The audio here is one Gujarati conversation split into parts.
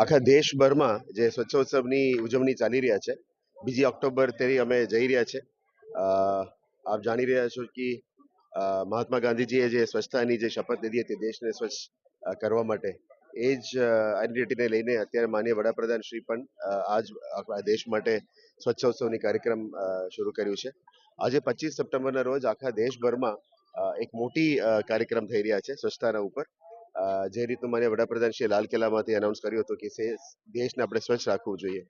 આખા દેશભરમાં જે સ્વચ્છોત્સવની ઉજવણી ચાલી રહ્યા છે. બીજી ઓક્ટોબર તેરી અમે જઈ રહ્યા છે. આપ જાણી રહ્યા છો કે મહાત્મા ગાંધીજીએ જે સ્વચ્છતાની જે શપથ લીધી હતી દેશને સ્વચ્છ કરવા માટે, એ જ આઈડેન્ટિટીને લઈને અત્યારે માનીય વડાપ્રધાન શ્રી પણ આજ આપણા દેશ માટે સ્વચ્છોત્સવની કાર્યક્રમ શરૂ કર્યું છે. આજે પચીસ સપ્ટેમ્બરના રોજ આખા દેશભરમાં એક મોટી કાર્યક્રમ થઈ રહ્યા છે સ્વચ્છતાના ઉપર. જે રીતનું માન્ય વડાપ્રધાન શ્રી લાલ કિલ્લામાંથી અનાઉન્સ કર્યું હતું કે દેશને આપણે સ્વચ્છ રાખવું જોઈએ.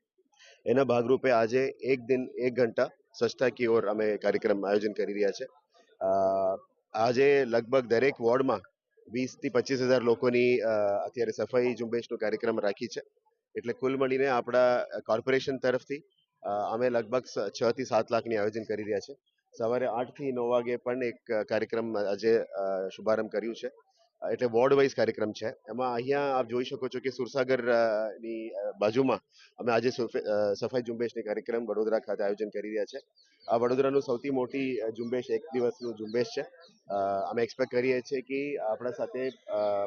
એના ભાગરૂપે આજે એક દિન, એક ઘંટા સ્વચ્છતા કી ઓર અમે કાર્યક્રમ આયોજન કરી રહ્યા છે. આજે લગભગ દરેક વોર્ડમાં વીસથી પચીસ હજાર લોકોની અત્યારે સફાઈ ઝુંબેશનો કાર્યક્રમ રાખી છે. એટલે કુલ મળીને આપણા કોર્પોરેશન તરફથી અમે લગભગ છ થી સાત લાખની આયોજન કરી રહ્યા છે. સવારે આઠથી નવ વાગે પણ એક કાર્યક્રમ આજે શુભારંભ કર્યું છે. એટલે વોર્ડ વાઇઝ કાર્યક્રમ છે. એમાં અહીંયા આપ જોઈ શકો છો કે સુરસાગરની બાજુમાં અમે આજે સુફ- સફાઈ ઝુંબેશની કાર્યક્રમ વડોદરા ખાતે આયોજન કરી રહ્યા છે. આ વડોદરાનું સૌથી મોટી ઝુંબેશ, એક દિવસનું ઝુંબેશ છે. અમે એક્સપેક્ટ કરીએ છીએ કે આપણા સાથે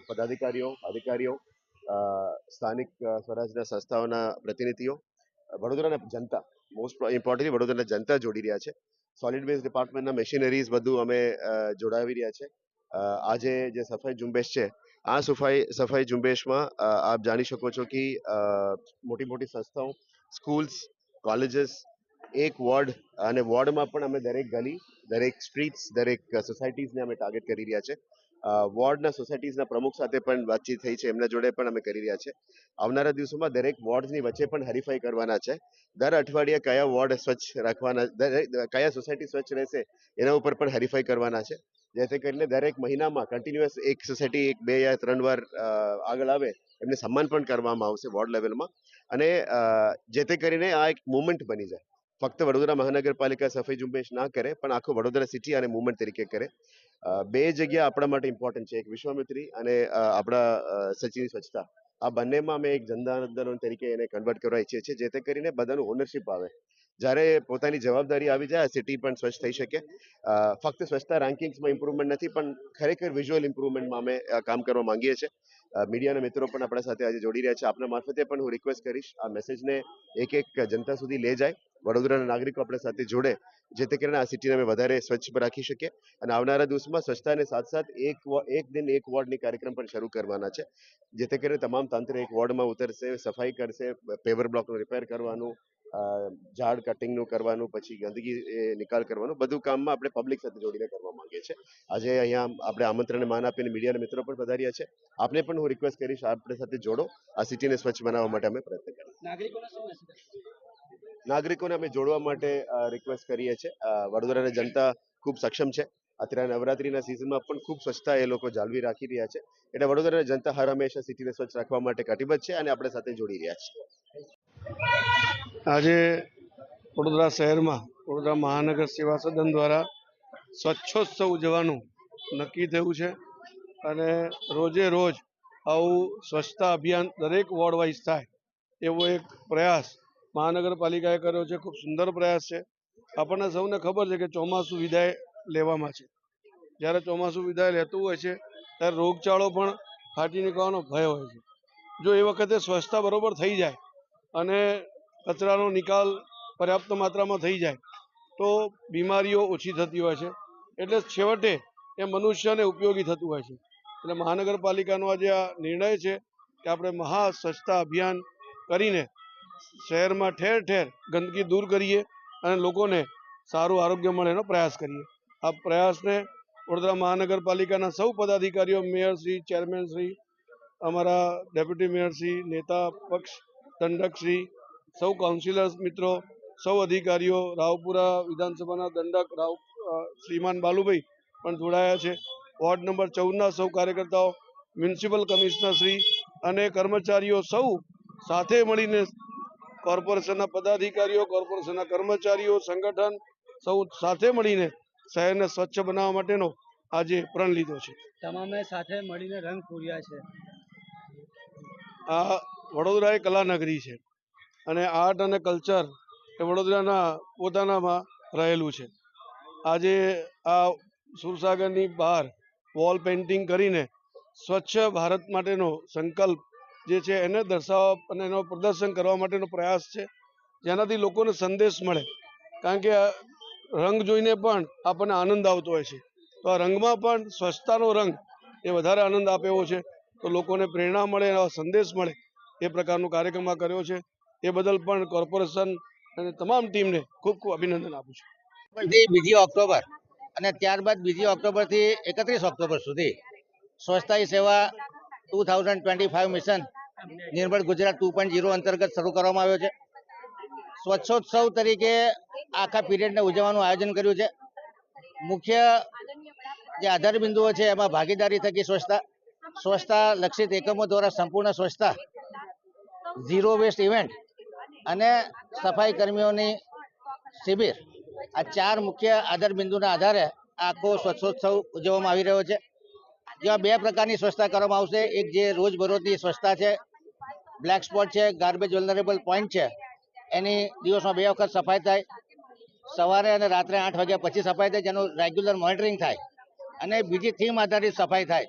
પદાધિકારીઓ, અધિકારીઓ સ્થાનિક સ્વરાજના સંસ્થાઓના પ્રતિનિધિઓ વડોદરાના જનતા મોસ્ટ ઇમ્પોર્ટન્ટલી વડોદરાના જનતા જોડી રહ્યા છે. સોલિડ વેસ્ટ ડિપાર્ટમેન્ટના મશીનરીઝ બધું અમે જોડાવી રહ્યા છે. આજે જે સફાઈ ઝુંબેશ છે, આ સફાઈ સફાઈ ઝુંબેશમાં આપ જાણી શકો છો કે મોટી મોટી સંસ્થાઓ, સ્કૂલ્સ, કોલેજીસ, એક વોર્ડ અને વોર્ડમાં પણ અમે દરેક ગલી, દરેક સ્ટ્રીટ્સ, દરેક સોસાયટીઝને અમે ટાર્ગેટ કરી રહ્યા છે. વોર્ડના સોસાયટીઝના પ્રમુખ સાથે પણ વાતચીત થઈ છે, એમના જોડે પણ અમે કરી રહ્યા છે. આવનારા દિવસોમાં દરેક વોર્ડની વચ્ચે પણ હરીફાઈ કરવાના છે. દર અઠવાડિયે કયા વોર્ડ સ્વચ્છ રાખવાના કયા સોસાયટી સ્વચ્છ રહેશે, એના ઉપર પણ હરીફાઈ કરવાના છે. જેથી કરીને દરેક મહિનામાં કન્ટિન્યુઅસ એક સોસાયટી એક બે યા ત્રણ વાર આગળ આવે, એમને સન્માન પણ કરવામાં આવશે વોર્ડ લેવલમાં. અને જે જેથી કરીને આ એક મુવમેન્ટ બની જાય. ફક્ત વડોદરા મહાનગરપાલિકા સફાઈ ઝુંબેશ ના કરે, પણ આખું વડોદરા સિટી અને મુવમેન્ટ તરીકે કરે. બે જગ્યા આપણા માટે ઇમ્પોર્ટન્ટ છે. એક વિશ્વામિત્રી અને આપણા સચિન સ્વચ્છતા. આ બંનેમાં અમે એક જનતા તરીકે એને કન્વર્ટ કરવા ઈચ્છીએ છીએ, જેથી કરીને બધાનું ઓનરશિપ આવે. જ્યારે પોતાની જવાબદારી આવી જાય, સિટી પણ સ્વચ્છ થઈ શકે. ફક્ત સ્વચ્છતા રેન્કિંગ્સમાં ઇમ્પ્રુવમેન્ટ નથી, પણ ખરેખર વિઝ્યુઅલ ઇમ્પ્રુવમેન્ટમાં અમે કામ કરવા માંગીએ છીએ. મીડિયાના મિત્રો પણ આપણા સાથે આજે જોડી રહ્યા છે. આપના મારફતે પણ હું રિક્વેસ્ટ કરીશ, આ મેસેજને એક એક જનતા સુધી લઈ જાય. વડોદરાના નાગરિકો આપણા સાથે જોડે, જેથી કરીને આ સિટીને અમે વધારે સ્વચ્છ રાખી શકીએ. અને આવનારા દિવસમાં સ્વચ્છતાની સાથ સાથ એક એક દિન એક વોર્ડની કાર્યક્રમ પણ શરૂ કરવાના છે. જેથી કરીને તમામ તંત્ર એક વોર્ડમાં ઉતરશે, સફાઈ કરશે, પેવર બ્લોકનું રિપેર કરવાનું ઝાડ કટિંગનું કરવાનું પછી ગંદકી નિકાલ કરવાનું બધું કામમાં આપણે પબ્લિક સાથે જોડીને કરવા માંગીએ છીએ. આજે અહીંયા આપણે આમંત્રણને માન આપીને મીડિયાના મિત્રો પણ પધાર્યા છે. આપને પણ હું રિક્વેસ્ટ કરીશ આપણે સાથે જોડો. આ સિટીને સ્વચ્છ બનાવવા માટે અમે પ્રયત્ન કરીએ. નાગરિકોને અમે જોડવા માટે રિક્વેસ્ટ કરીએ છીએ. વડોદરાની જનતા ખૂબ સક્ષમ છે. અત્યારે નવરાત્રીના સિઝનમાં પણ ખૂબ સ્વચ્છતા એ લોકો જાળવી રાખી રહ્યા છે. એટલે વડોદરાની જનતા હર હંમેશા સિટીને સ્વચ્છ રાખવા માટે કટિબદ્ધ છે અને આપણે સાથે જોડી રહ્યા છે આજે વડોદરા શહેરમાં, વડોદરા મહાનગર સેવા સદન દ્વારા સ્વચ્છોત્સવ ઉજવવાનું નક્કી થયું છે અને રોજે રોજ આવું સ્વચ્છતા અભિયાન દરેક વોર્ડ વાઇઝ થાય એવો એક પ્રયાસ મહાનગરપાલિકાએ કર્યો છે. ખૂબ સુંદર પ્રયાસ છે. આપણને સૌને ખબર છે કે ચોમાસું વિદાય લેવામાં છે. જ્યારે ચોમાસું વિદાય લેતું હોય છે, ત્યારે રોગચાળો પણ ફાટી નીકળવાનો ભય હોય છે. જો એ વખતે સ્વચ્છતા બરોબર થઈ જાય અને કચરાનો નિકાલ પર્યાપ્ત માત્રામાં થઈ જાય તો બીમારીઓ ઓછી થતી હોય છે. એટલે છેવટે એ મનુષ્યને ઉપયોગી થતું હોય છે. એટલે મહાનગરપાલિકાનો આજે આ નિર્ણય છે કે આપણે મહા સ્વચ્છતા અભિયાન કરીને શહેરમાં ઠેર ઠેર ગંદકી દૂર કરીએ અને લોકોને સારું આરોગ્ય મળે એનો પ્રયાસ કરીએ. આ પ્રયાસને વડોદરા મહાનગરપાલિકાના સૌ પદાધિકારીઓ મેયરશ્રી ચેરમેનશ્રી અમારા ડેપ્યુટી મેયરશ્રી નેતા પક્ષ દંડકશ્રી સૌ કાઉન્સિલર્સ મિત્રો સૌ અધિકારીઓ રાવપુરા વિધાનસભાના દંડક રાવ શ્રીમાન બાલુભાઈ પણ જોડાયા છે. વોર્ડ નંબર ચૌદના સૌ કાર્યકર્તાઓ મ્યુનિસિપલ કમિશનર શ્રી અને કર્મચારીઓ સૌ સાથે મળીને કોર્પોરેશનના પદાધિકારીઓ કોર્પોરેશનના કર્મચારીઓ સંગઠન સૌ સાથે મળીને શહેરને સ્વચ્છ બનાવવા માટેનો આજે પ્રણ લીધો છે. તમામે સાથે મળીને રંગ પૂર્યા છે. આ વડોદરા એ કલાનગરી છે. અને આર્ટ અને કલ્ચર એ વડોદરાના પોતાનામાં રહેલું છે. આજે આ સુરસાગરની બહાર વોલ પેઇન્ટિંગ કરીને સ્વચ્છ ભારત માટેનો સંકલ્પ જે છે એને દર્શાવવા અને એનો પ્રદર્શન કરવા માટેનો પ્રયાસ છે. જેનાથી લોકોને સંદેશ મળે. કારણ કે રંગ જોઈને પણ આપણને આનંદ આવતો હોય છે. તો આ રંગમાં પણ સ્વચ્છતાનો રંગ એ વધારે આનંદ આપે છે. તો લોકોને પ્રેરણા મળે, એનો સંદેશ મળે એ પ્રકારનો કાર્યક્રમ આ કર્યો છે. એ બદલ પણ કોર્પોરેશન અને તમામ ટીમને ખૂબ ખૂબ અભિનંદન આપું છું. બીજી ઓક્ટોબર. અને ત્યારબાદ બીજી ઓક્ટોબરથી એકત્રીસ ઓક્ટોબર સુધી સ્વચ્છતા સેવા two thousand twenty five mission Nirmal Gujarat two point zero અંતર્ગત શરૂ કરવામાં આવ્યો છે. સ્વચ્છોત્સવ તરીકે આખા પીરિયડને ઉજવવાનું આયોજન કર્યું છે. મુખ્ય જે આધાર બિંદુઓ છે, એમાં ભાગીદારી થકી સ્વચ્છતા સ્વચ્છતા લક્ષિત એકમો દ્વારા સંપૂર્ણ સ્વચ્છતા, ઝીરો વેસ્ટ ઇવેન્ટ અને સફાઈ કર્મીઓની શિબિર. આ ચાર મુખ્ય આધાર બિંદુના આધારે આખો સ્વચ્છોત્સવ ઉજવવામાં આવી રહ્યો છે. જેમાં બે પ્રકારની સ્વચ્છતા કરવામાં આવશે, એક જે રોજબરોજની સ્વચ્છતા છે, બ્લેક સ્પોટ છે, ગાર્બેજ વેલનરેબલ પોઈન્ટ છે, એની દિવસમાં બે વખત સફાઈ થાય. સવારે અને રાત્રે આઠ વાગ્યા પછી સફાઈ થાય, જેનું રેગ્યુલર મોનિટરિંગ થાય. અને બીજી થીમ આધારિત સફાઈ થાય.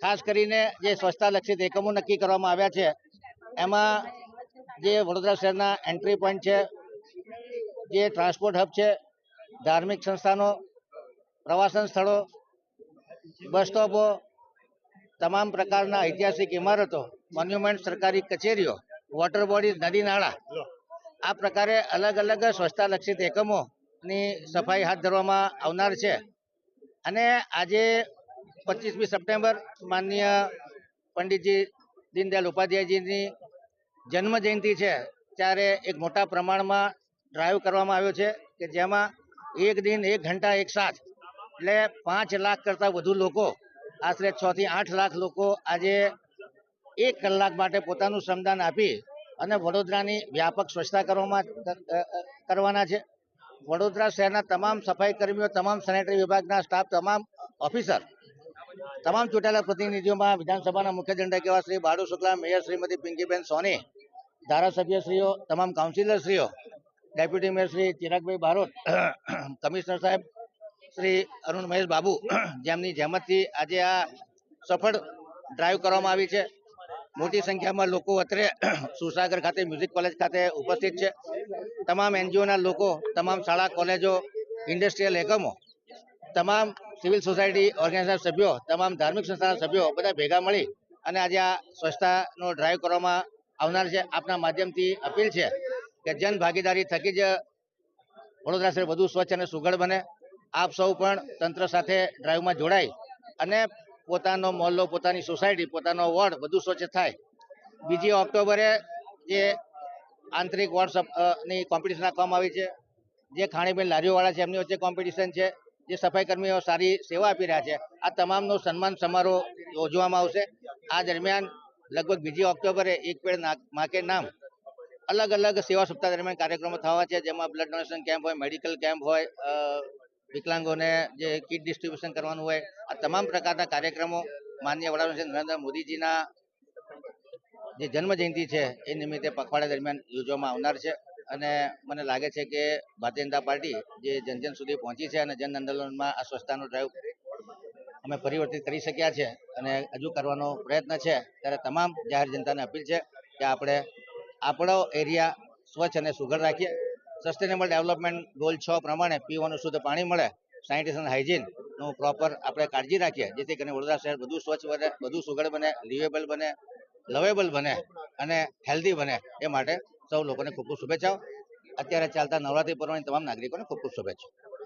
ખાસ કરીને જે સ્વચ્છતા લક્ષિત એકમો નક્કી કરવામાં આવ્યા છે, એમાં જે વડોદરા શહેરના એન્ટ્રી પોઈન્ટ છે, જે ટ્રાન્સપોર્ટ હબ છે, ધાર્મિક સંસ્થાનો, પ્રવાસન સ્થળો બસ સ્ટોપો તમામ પ્રકારના ઐતિહાસિક ઇમારતો મોન્યુમેન્ટ સરકારી કચેરીઓ વોટર બોડીઝ નદી નાળા, આ પ્રકારે અલગ અલગ સ્વચ્છતા લક્ષિત એકમોની સફાઈ હાથ ધરવામાં આવનાર છે. અને આજે પચીસમી સપ્ટેમ્બર માનનીય પંડિતજી દીનદયાલ ઉપાધ્યાયજીની જન્મ જયંતિ છે, ત્યારે એક મોટા પ્રમાણમાં ડ્રાઈવ કરવામાં આવ્યો છે કે જેમાં એક દિન, એક ઘંટા, એક સાથ એટલે પાંચ લાખ કરતાં વધુ લોકો, આશરે છ થી આઠ લાખ લોકો આજે એક કલાક માટે પોતાનું શ્રમદાન આપી અને વડોદરાની વ્યાપક સ્વચ્છતા કરવામાં કરવાના છે. વડોદરા શહેરના તમામ સફાઈ કર્મીઓ, તમામ સેનેટરી વિભાગના સ્ટાફ તમામ ઓફિસર તમામ ચૂંટાયેલા પ્રતિનિધિઓમાં વિધાનસભાના મુખ્ય દંડક એવા શ્રી બાળુ શુક્લા, મેયર શ્રીમતી પિંકીબેન સોની ધારાસભ્યશ્રીઓ, તમામ કાઉન્સિલરશ્રીઓ deputy mayor Shri Chiragbhai Barot commissioner સાહેબ શ્રી અરુણ મહેશ બાબુ, જેમની જહેમતથી આજે આ સફળ ડ્રાઈવ કરવામાં આવી છે. મોટી સંખ્યામાં લોકો અત્રે સુસાગર ખાતે મ્યુઝિક કોલેજ ખાતે ઉપસ્થિત છે. તમામ એનજીઓના લોકો, તમામ શાળા, કોલેજો ઇન્ડસ્ટ્રીયલ એકમો, તમામ સિવિલ સોસાયટી ઓર્ગેનાઇઝેશન સભ્યો, તમામ ધાર્મિક સંસ્થાના સભ્યો બધા ભેગા મળી અને આજે આ સ્વચ્છતાનો ડ્રાઈવ કરવામાં આવનાર છે આપના માધ્યમથી અપીલ છે કે જન ભાગીદારી થકી જ વડોદરા શહેર વધુ સ્વચ્છ અને સુઘડ બને. આપ સૌ પણ તંત્ર સાથે ડ્રાઈવમાં જોડાય અને પોતાનો મોહલ્લો, પોતાની સોસાયટી, પોતાનો વોર્ડ વધુ સ્વચ્છ થાય. બીજી ઓક્ટોબરે જે આંતરિક વોર્ડની કોમ્પિટિશન રાખવામાં આવી છે. જે ખાણીપીણી લારીઓવાળા છે, એમની વચ્ચે કોમ્પિટિશન છે. જે સફાઈ કર્મીઓ સારી સેવા આપી રહ્યા છે. આ તમામનો સન્માન સમારોહ યોજવામાં આવશે. આ દરમિયાન લગભગ બીજી ઓક્ટોબરે એક પેડ માકે નામ અલગ અલગ સેવા સપ્તાહ દરમિયાન કાર્યક્રમો થવા છે, જેમાં બ્લડ ડોનેશન કેમ્પ હોય મેડિકલ કેમ્પ હોય વિકલાંગોને જે કીટ ડિસ્ટ્રીબ્યુશન કરવાનું હોય, આ તમામ પ્રકારના કાર્યક્રમો માન્ય વડાપ્રધાન નરેન્દ્ર મોદીજીના જે જન્મ જયંતિ છે, એ નિમિત્તે પખવાડા દરમિયાન યોજવામાં આવનાર છે. અને મને લાગે છે કે ભારતીય જનતા પાર્ટી જે જન જન સુધી પહોંચી છે અને જન આંદોલનમાં આ સ્વચ્છતાનો ડ્રાઈવ અમે પરિવર્તિત કરી શક્યા છે અને હજુ કરવાનો પ્રયત્ન છે, ત્યારે તમામ જાહેર જનતાને અપીલ છે કે આપણે આપણો એરિયા સ્વચ્છ અને સુઘડ રાખીએ. સસ્ટેનેબલ ડેવલપમેન્ટ ગોલ છ પ્રમાણે પીવાનું શુદ્ધ પાણી મળે સેનિટેશન હાઇજીનનું પ્રોપર આપણે કાળજી રાખીએ, જેથી કરીને વડોદરા શહેર બધું સ્વચ્છ બને બધું સુઘડ બને લિવેબલ બને લવેબલ બને અને હેલ્ધી બને એ માટે સૌ લોકોને ખૂબ ખૂબ શુભેચ્છાઓ. અત્યારે ચાલતા નવરાત્રી પર્વની તમામ નાગરિકોને ખૂબ ખૂબ શુભેચ્છાઓ.